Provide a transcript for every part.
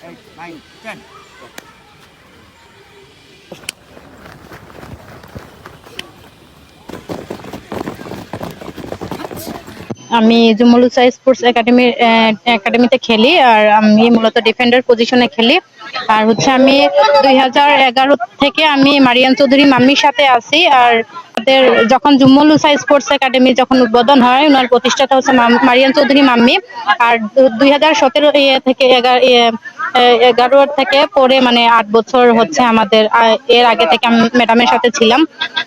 eight, nine, ten. আমি জুমলুসা sports একাডেমির একাডেমিতে খেলি আর আমি মূলত ডিফেন্ডার পজিশনে খেলি আর হচ্ছে আমি দুই হাজার এগারো থেকে আমি মারিয়ান চৌধুরী মাম্মির সাথে আছি আর আমাদের যখন জুম্মলুসা স্পোর্টস একাডেমি যখন উদ্বোধন হয় ওনার প্রতিষ্ঠাতা হচ্ছে মারিয়ান চৌধুরী মাম্মি আর দুই হাজার সতেরো থেকে এগারো এগারো থেকে পরে মানে আট বছর হচ্ছে আমাদের এর আগে থেকে আমি ম্যাডামের সাথে ছিলাম।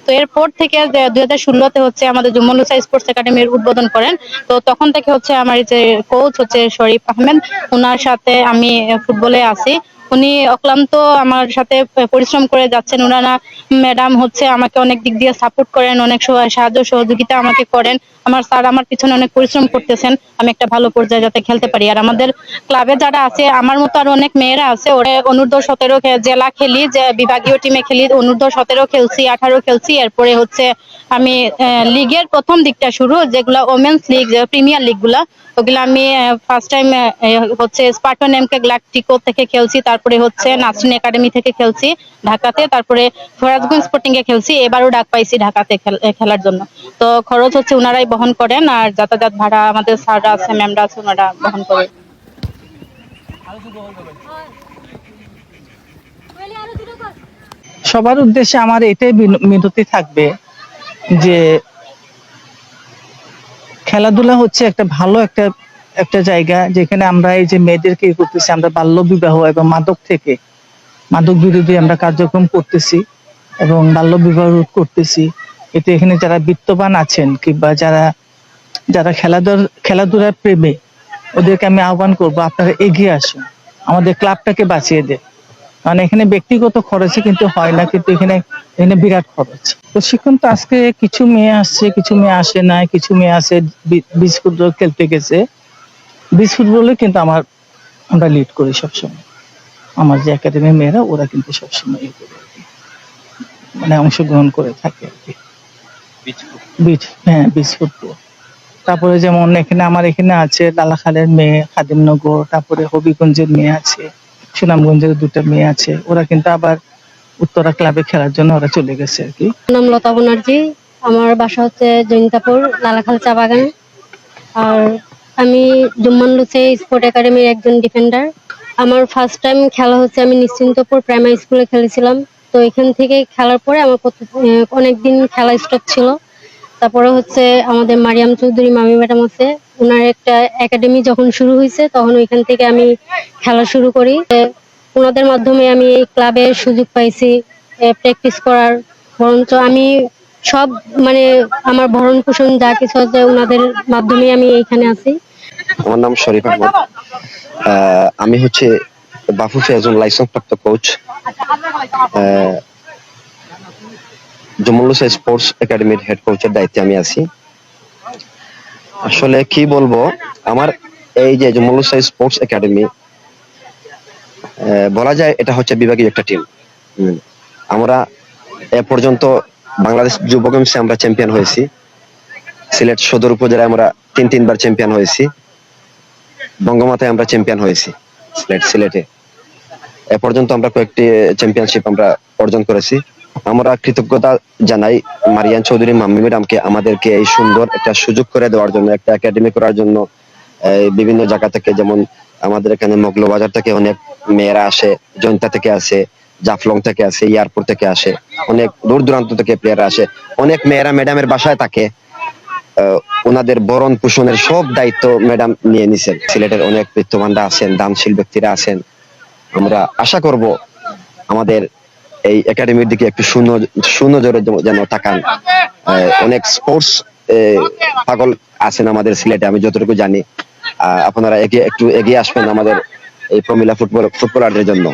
তো এরপর থেকে দুই হাজার ষোলোতে হচ্ছে আমাদের জুম্মলুসা স্পোর্টস একাডেমির উদ্বোধন করেন। তো তখন থেকে হচ্ছে আমার যে কোচ হচ্ছে শরীফ আহমেদ ওনার সাথে আমি ফুটবলে আছি। উনি অক্লান্ত আমার সাথে পরিশ্রম করে যাচ্ছেন। ওনারা ম্যাডাম হচ্ছে আমাকে অনেক দিক দিয়ে সাপোর্ট করেন, অনেক সাহায্য সহযোগিতা আমাকে করেন। আমার স্যার আমার পিছনে অনেক পরিশ্রম করতেছেন। আমি একটা ভালো পর্যায়ে যাতে খেলতে পারি। আর আমাদের ক্লাবে যারা আছে, আমার মতো আর অনেক মেয়েরা আছে, ওরা অনূর্ধ্ব সতেরো জেলা খেলি, যে বিভাগীয় টিমে খেলি, অনূর্ধ্ব সতেরো খেলছি, আঠারো খেলছি। এরপরে হচ্ছে আমি লিগের প্রথম দিকটা শুরু, যেগুলো ওমেন্স লিগ প্রিমিয়ার লিগগুলা। ওগুলো আমি ফার্স্ট টাইম হচ্ছে স্পার্টন এমকে গ্লাকটিকো থেকে খেলছি। তারপরে হচ্ছে নাসরিন একাডেমি থেকে খেলছি ঢাকাতে তারপরে ফরাজগঞ্জ স্পোর্টিং এ খেলছি এবারও ডাক পাইছি ঢাকাতে খেলার জন্য। তো খরচ হচ্ছে ওনারাই বহন করেন আর যাতায়াত ভাড়া আমাদের স্যাররা আছে ম্যামরা আছে ওনারা বহন করে। সবার উদ্দেশ্যে আমার এটাই মিনতি থাকবে যে খেলাধুলা হচ্ছে একটা ভালো একটা একটা জায়গা যেখানে আমরা এই যে মেয়েদেরকে করতেছি, আমরা বাল্য বিবাহ এবং মাদক থেকে, মাদক বিরোধী আমরা কার্যক্রম করতেছি এবং বাল্য বিবাহ রোধ করতেছি। এতে এখানে যারা বিত্তবান আছেন কিংবা যারা যারা খেলাধুলার খেলাধুলার প্রেমে, ওদেরকে আমি আহ্বান করব, আপনারা এগিয়ে আসুন। আমাদের ক্লাবটাকে বাঁচিয়ে দেন। মানে এখানে ব্যক্তিগত খরচে কিন্তু হয় না, কিন্তু এখানে এখানে বিরাট খরচ। প্রশিক্ষণ তো আজকে কিছু মেয়ে আসছে, কিছু মেয়ে আসে না কিছু মেয়ে আসে বি- বিচ ফুটবল খেলতে গেছে। বিচ ফুটবলে কিন্তু আমার আমরা লিড করি সবসময়। আমার যে একাডেমির মেয়েরা ওরা কিন্তু সবসময় ইয়ে করে মানে অংশগ্রহণ করে থাকে আর কি। বিচ হ্যাঁ বিচ ফুটবল তারপরে যেমন এখানে আমার এখানে আছে লালাখালের মেয়ে খাদিমনগর তারপরে হবিগঞ্জের মেয়ে আছে সুনামগঞ্জের দুটো মেয়ে আছে। ওরা কিন্তু আবার উত্তরা ক্লাবে খেলার জন্য ওরা চলে গেছে আর কি। নাম লতা বনার্জি। আমার বাসা হচ্ছে জৈন্তাপুর লালাখাল চা বাগান। আর আমি জুম্মান লুচে স্পোর্ট একাডেমির একজন ডিফেন্ডার আমার ফার্স্ট টাইম খেলা হচ্ছে, আমি নিশ্চিন্তপুর প্রাইমারি স্কুলে খেলেছিলাম। তো এখান থেকে খেলার পরে আমার অনেক দিন খেলা স্টপ ছিল। তারপরে হচ্ছে আমাদের মারিয়াম চৌধুরী মামি ম্যাডাম আছে ওনার একটা একাডেমি যখন শুরু হয়েছে, তখন ওইখান থেকে আমি খেলা শুরু করি। ওনাদের মাধ্যমে আমি এই ক্লাবের সুযোগ পাইছি প্র্যাকটিস করার। বরঞ্চ আমি সব মানে আমার ভরণ পোষণ যা কিছু আছে ওনাদের মাধ্যমে আমি এইখানে আছি। আমার নাম শরীফ আহমদ। আহ, আমি হচ্ছে বাফুফে একজন লাইসেন্স প্রাপ্ত কোচ জমুল্লুসা স্পোর্টস একাডেমির হেড কোচের দায়িত্বে আমি আছি। আসলে কি বলব আমার এই যে জমুল্লুসা স্পোর্টস একাডেমি বলা যায় এটা হচ্ছে বিভাগীয় একটা টিম আমরা এ পর্যন্ত বাংলাদেশ যুব গেমসে আমরা চ্যাম্পিয়ন হয়েছি। সিলেট সদর উপজেলায় আমরা তিন, তিনবার চ্যাম্পিয়ন হয়েছি। বঙ্গমাতায় আমরা চ্যাম্পিয়ন হয়েছি সিলেট, সিলেটে। এ পর্যন্ত আমরা কয়েকটি চ্যাম্পিয়নশিপ আমরা অর্জন করেছি। আমরা কৃতজ্ঞতা জানাই মারিয়ান চৌধুরী মাম্মি ম্যাডামকে আমাদেরকে এই সুন্দর একটা সুযোগ করে দেওয়ার জন্য, একটা একাডেমি করার জন্য। বিভিন্ন জায়গা থেকে যেমন আমাদের এখানে মগলো বাজার থেকে অনেক মেয়েরা আসে জয়ন্তা থেকে আসে। জাফলং থেকে আসে এয়ারপোর্ট থেকে আসে, অনেক দূর দূরান্ত থেকে প্লেয়াররা আসে। অনেক মেয়েরা ম্যাডামের বাসায় থাকে। ওনাদের বরণ পোষণের সব দায়িত্ব ম্যাডাম নিয়ে নিছেন। সিলেটের অনেক বিত্তবানরা আছেন, দানশীল ব্যক্তিরা আছেন। আমরা আশা করব আমাদের এই একাডেমির দিকে একটু শূন্য সুনজরে যেন- যেন তাকান। অনেক স্পোর্টস পাগল আছেন আমাদের সিলেটে, আমি যতটুকু জানি। আপনারা একটু এগিয়ে আসবেন আমাদের এই প্রমিলা ফুটবল ফুটবলারদের জন্য।